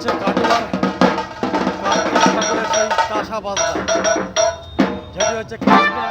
হচ্ছে কাটোয়ার কার্তিক ঠাকুরের সেই কাঁসা বাজনা যেটি হচ্ছে কৃষ্ণা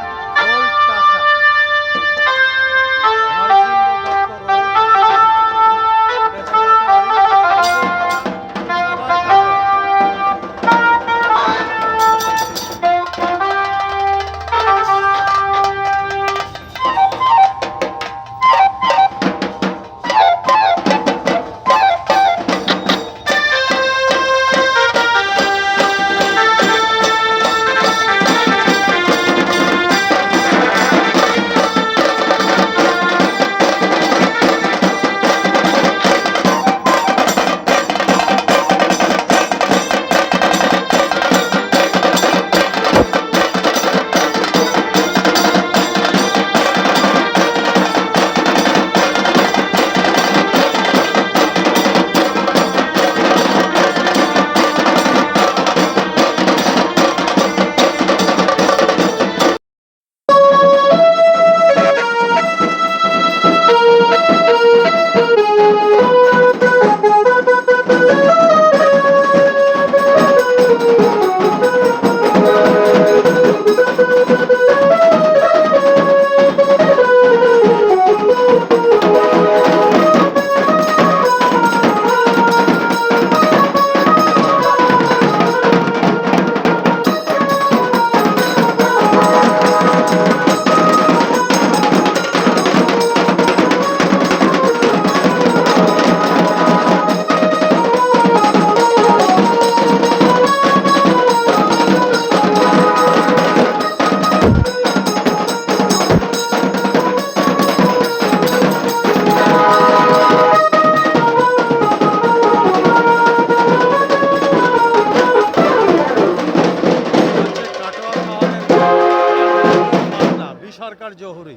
বাংলা, বিসরকার জহুরি।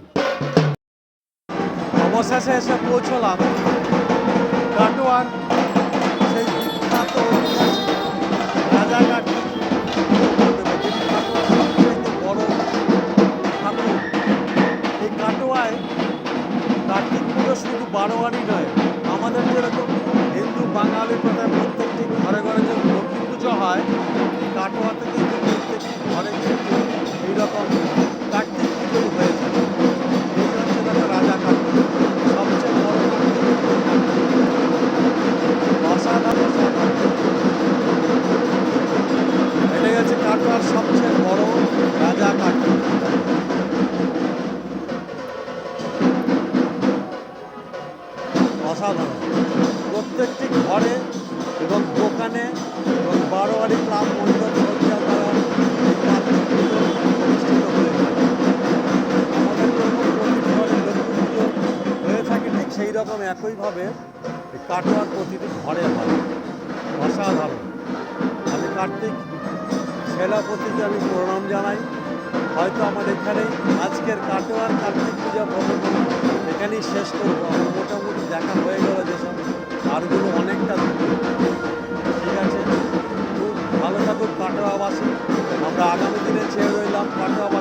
অবশেষে এসে পৌঁছলাম। কাটোয়ার সেই বিখ্যাত রাজাঘাট। বড় এই কাটোয়ায় কার্তিক পুজো শুধু বারোয়ারি নয় আমাদের যেরকম সেই রকম একইভাবে কাটোয়ার প্রতিটি ঘরে হয় অসাধারণ। আমি কার্তিক সেলা সেনাপতিকে আমি প্রণাম জানাই। হয়তো আমার এখানে আজকের কাটোয়ার কার্তিক পূজা ভ্রমণ এখানেই শেষ করব। আমার মোটামুটি দেখা হয়ে গেল যেসব আরগুলো অনেকটা ঠিক আছে? খুব ভালো থাকুক কাটোয়াবাসী। আমরা আগামী দিনে চেয়ে রইলাম কাটোয়াবাসীর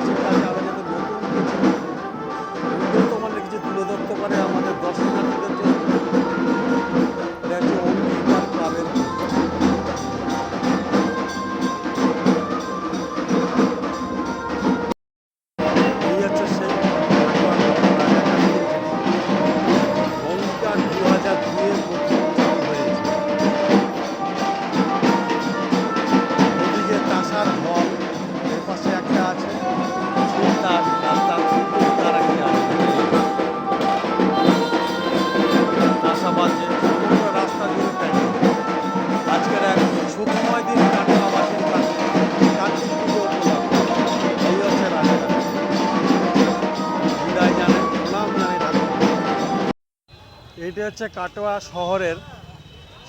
এইটা হচ্ছে কাটোয়া শহরের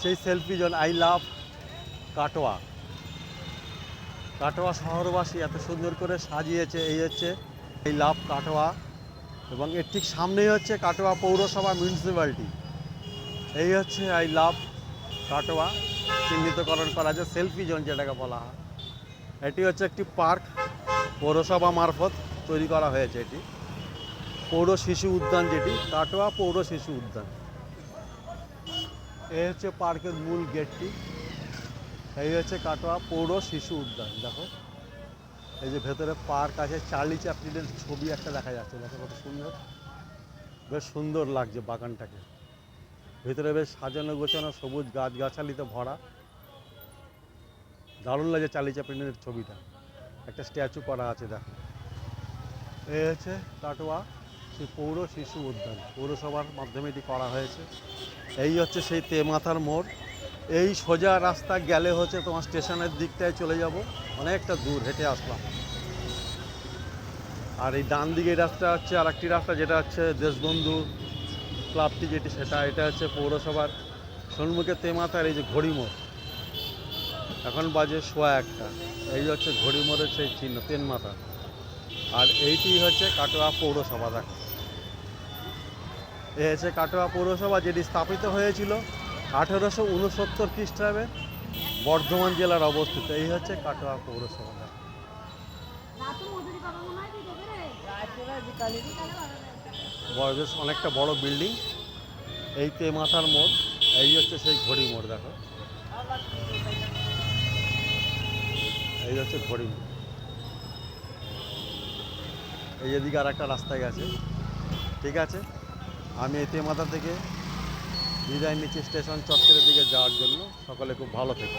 সেই selfie zone I love Katwa. Katwa শহরবাসী এত সুন্দর করে সাজিয়েছে, এই হচ্ছে এই লাভ কাটোয়া। এবং এর ঠিক সামনেই হচ্ছে কাটোয়া পৌরসভা মিউনিসিপ্যালিটি এই হচ্ছে আই লাভ কাটোয়া, চিহ্নিতকরণ করা আছে সেলফি জোন যেটাকে বলা হয়। এটি হচ্ছে একটি পার্ক, পৌরসভা মারফত তৈরি করা হয়েছে এটি। পৌর শিশু উদ্যান যেটি, কাটোয়া পৌর শিশু উদ্যান। এই হচ্ছে পার্কের মূল গেটটি। এই হচ্ছে কাটোয়া পৌর শিশু উদ্যান, দেখো। এই যে ভেতরে পার্ক আছে, চার্লি চ্যাপলিনের ছবি একটা দেখা যাচ্ছে, দেখো কত সুন্দর। বেশ সুন্দর লাগছে বাগানটাকে। ভেতরে বেশ সাজানো গোছানো সবুজ গাছগাছালিতে ভরা। দারুণ লাগে চার্লি চ্যাপলিনের ছবিটা। একটা স্ট্যাচু করা আছে, দেখো। এই হচ্ছে কাটোয়া সেই পৌর শিশু উদ্যান। পৌরসভার মাধ্যমে এটি করা হয়েছে। এই হচ্ছে সেই তেমাথার মোড়। এই সোজা রাস্তা গেলে হচ্ছে তোমার স্টেশনের দিকটায় চলে যাব। অনেকটা দূর হেঁটে আসলাম। আর এই ডান দিকে রাস্তা হচ্ছে আর একটি রাস্তা, যেটা হচ্ছে দেশবন্ধু ক্লাবটি যেটি, সেটা, এটা হচ্ছে পৌরসভার সন্মুখে তেমাথার এই যে ঘড়ি মোড়। এখন বাজে সোয়া একটা। এই হচ্ছে ঘড়ি মোড়ের সেই চিহ্ন, তেনমাথা। আর এইটি হচ্ছে কাটোয়া পৌরসভা, দেখো। এ হচ্ছে কাটোয়া পৌরসভা যেটি স্থাপিত হয়েছিল আঠেরোশো উনসত্তর খ্রিস্টাব্দে বর্ধমান জেলার অবস্থিত। এই হচ্ছে কাটোয়া পৌরসভা। বেশ অনেকটা বড় বিল্ডিং। এই তে মাথার মোড়। এই হচ্ছে সেই ঘড়ি মোড়, দেখো। এই হচ্ছে ঘড়ি মোড়। এই এদিকে আর একটা রাস্তা গেছে। ঠিক আছে? আমি এতে মাথা থেকে বিদায় নিচ্ছি স্টেশন চত্বরের দিকে যাওয়ার জন্য। সকলে খুব ভালো থেকে।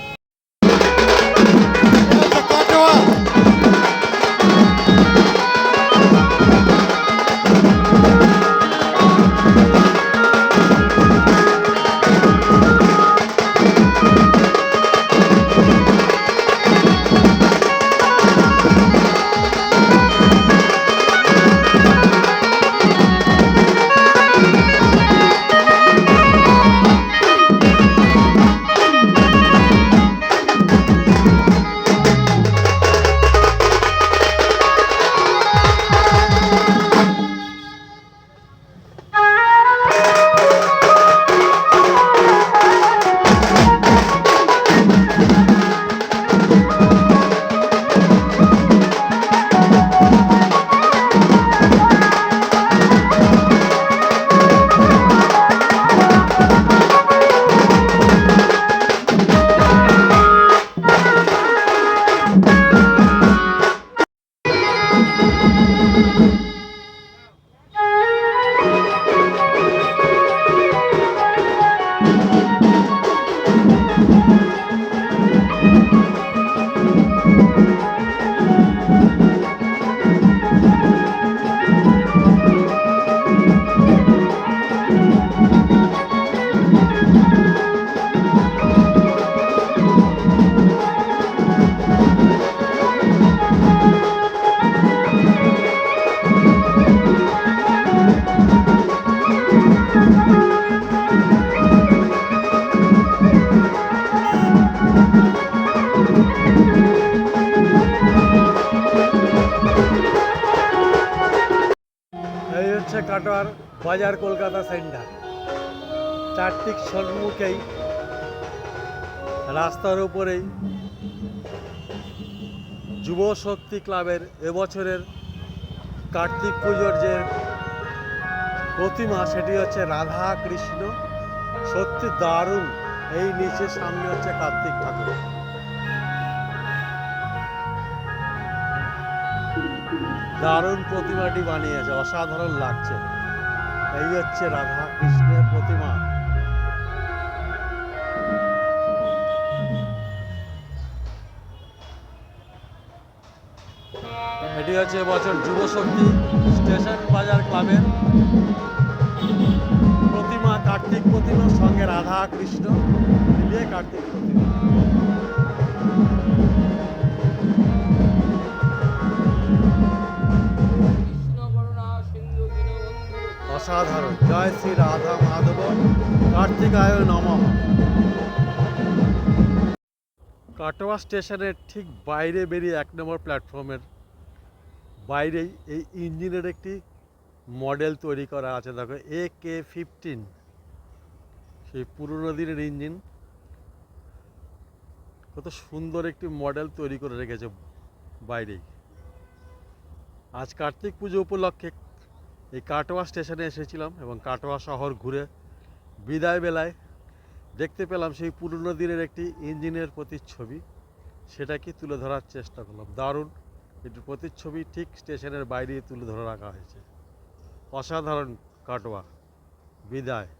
বাজার কলকাতা সেন্টার। চারটিক সম্মুখেই রাস্তার উপরেই যুব শক্তি ক্লাবের এবছরের কার্তিক পুজোর যে প্রতিমা, সেটি হচ্ছে রাধা কৃষ্ণ। সত্যি দারুণ। এই নিচে সামনে হচ্ছে কার্তিক ঠাকুর। দারুণ প্রতিমাটি বানিয়েছে, অসাধারণ লাগছে। এই হচ্ছে রাধা কৃষ্ণের প্রতিমা। এটি হচ্ছে এবছর যুব শক্তি স্টেশন বাজার ক্লাবের প্রতিমা, কার্তিক প্রতিমার সঙ্গে রাধা কৃষ্ণ, মিলিয়ে কার্তিক প্রতিমা। অসাধারণ জয় শ্রী রাধা মাধব। কার্তিকায় নমঃ। কাটোয়া স্টেশনের ঠিক বাইরে বেরিয়ে এক নম্বর প্ল্যাটফর্মের বাইরেই এই ইঞ্জিনের একটি মডেল তৈরি করা আছে। দেখো, এ কে ফিফটিন। সেই পুরনো দিনের ইঞ্জিন। কত সুন্দর একটি মডেল তৈরি করে রেখেছে বাইরেই। আজ কার্তিক পুজো উপলক্ষে এই কাটোয়া স্টেশনে এসেছিলাম এবং কাটোয়া শহর ঘুরে বিদায় বেলায় দেখতে পেলাম সেই পুরনো দিনের একটি ইঞ্জিনের প্রতিচ্ছবি। সেটাকে তুলে ধরার চেষ্টা করলাম। দারুণ! একটি প্রতিচ্ছবি ঠিক স্টেশনের বাইরে তুলে ধরে রাখা হয়েছে। অসাধারণ কাটোয়া। বিদায়।